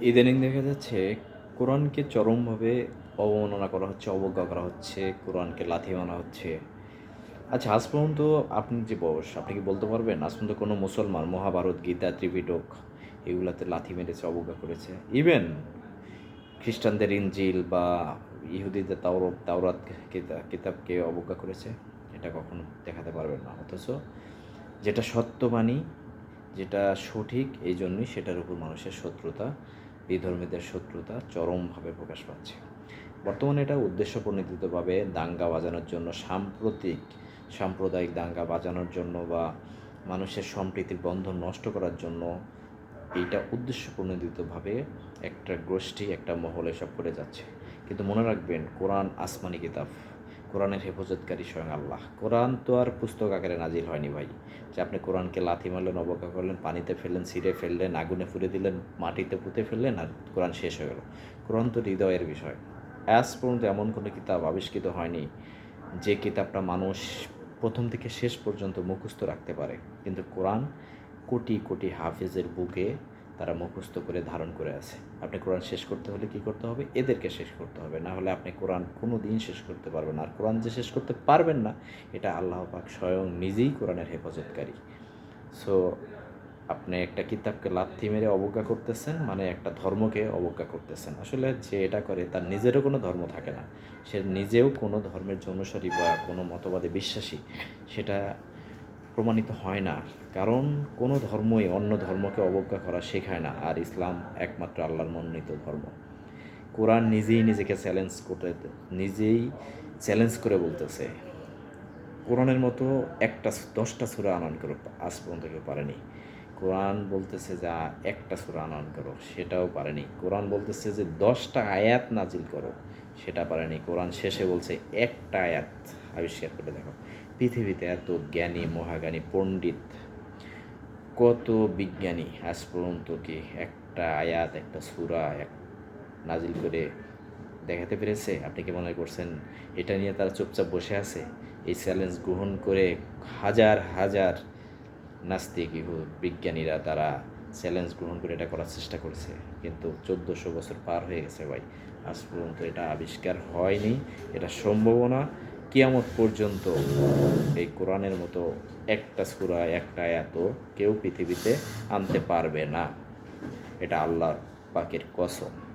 ইদানিং দেখা যাচ্ছে কোরআনকে চরমভাবে অবমাননা করা হচ্ছে, অবজ্ঞা করা হচ্ছে, কোরআনকে লাথি মানা হচ্ছে। আচ্ছা আজ পর্যন্ত আপনি যে বয়স আপনি কি বলতে পারবেন? আজ পর্যন্ত কোনো মুসলমান, মহাভারত, গীতা, ত্রিপিটক এগুলাতে লাথি মেরেছে, অবজ্ঞা করেছে? ইভেন খ্রিস্টানদের ইঞ্জিল বা ইহুদিদের তাওর তাওরাত কিতা- কিতাবকে অবজ্ঞা করেছে? এটা কখনো দেখাতে পারবেন না। অথচ যেটা সত্যবাণী যেটা সঠিক এই জন্যই সেটার উপর মানুষের শত্রুতা। বিধর্মীদের শত্রুতা চরমভাবে প্রকাশ পাচ্ছে। বর্তমানে এটা উদ্দেশ্য প্রণোদিতভাবে দাঙ্গা বাজানোর জন্য সাম্প্রতিক, সাম্প্রদায়িক দাঙ্গা বাজানোর জন্য বা মানুষের সম্প্রীতির বন্ধন নষ্ট করার জন্য এইটা উদ্দেশ্য প্রণোদিতভাবে একটা গোষ্ঠী, একটা মহল এসব করে যাচ্ছে। কিন্তু মনে রাখবেন, কোরআন আসমানি কিতাব। কোরআনের হেফাজতকারী স্বয়ং আল্লাহ। কোরআন তো আর পুস্তক আকারে নাজিল হয়নি ভাই। যে আপনি কোরআনকে লাথি মারলেন, অবজ্ঞা করলেন, পানিতে ফেললেন, ছিঁড়ে ফেললেন, আগুনে ফুলে দিলেন, মাটিতে পুঁতে ফেললেন আর কোরআন শেষ হয়ে গেল। কোরআন তো হৃদয়ের বিষয়। অ্যাজ পর্যন্ত এমন কোনো কিতাব আবিষ্কৃত হয়নি যে কিতাবটা মানুষ প্রথম থেকে শেষ পর্যন্ত মুখস্থ রাখতে পারে। কিন্তু কোরআন কোটি কোটি হাফেজের বুকে তারা মুখস্থ করে ধারণ করে আছে। আপনি কোরআন শেষ করতে হলে কি করতে হবে? এদেরকে শেষ করতে হবে। না হলে আপনি কোরআন কোনো দিন শেষ করতে পারবেন না। আর কোরআন যে শেষ করতে পারবেন না, এটা আল্লাহ পাক স্বয়ং নিজেই কোরআনের হেফাজতকারী। সো আপনি একটা কিতাবকে লাথি মেরে অবজ্ঞা করতেছেন মানে একটা ধর্মকে অবজ্ঞা করতেছেন। আসলে যে এটা করে, তার নিজেরও কোনো ধর্ম থাকে না। সে নিজেও কোনো ধর্মের যে অনুসারী বা কোনো মতবাদে বিশ্বাসী, সেটা প্রমাণিত হয় না। কারণ কোনো ধর্মই অন্য ধর্মকে অবজ্ঞা করা শেখায় না, আর ইসলাম একমাত্র আল্লাহর মনোনীত ধর্ম। কোরআন নিজেই নিজেকে চ্যালেঞ্জ করতে, নিজেই চ্যালেঞ্জ করে বলতেছে। কোরআনের মতো একটা দশটা সুরা আনয়ন করো আজ পর্যন্ত কেউ পারেনি। কোরআন বলতেছে যা একটা সুরা আনয়ন করো সেটাও পারেনি। কোরআন বলতেছে যে, দশটা আয়াত নাজিল করো, সেটা পারেনি। কোরআন শেষে বলছে, একটা আয়াত। আবিষ্কার করে দেখো। পৃথিবীতে এত জ্ঞানী, মহাজ্ঞানী, পণ্ডিত, কত বিজ্ঞানী আজ পর্যন্ত কি একটা আয়াত, একটা সুরা, এক নাজিল করে দেখাতে পেরেছে? আপনি কি মনে করছেন এটা নিয়ে তারা চুপচাপ বসে আছে? এই চ্যালেঞ্জ গ্রহণ করে হাজার হাজার নাস্তিক বিজ্ঞানীরা তারা চ্যালেঞ্জ গ্রহণ করে এটা করার চেষ্টা করেছে। কিন্তু চোদ্দোশো বছর পার হয়ে গেছে ভাই। আজ পর্যন্ত এটা আবিষ্কার হয়নি, এটা সম্ভাবনা কিয়ামত পর্যন্ত এই কোরআনের মতো একটা সুরা, একটা এত কেউ পৃথিবীতে আনতে পারবে না। এটা আল্লাহর পাকের কসম।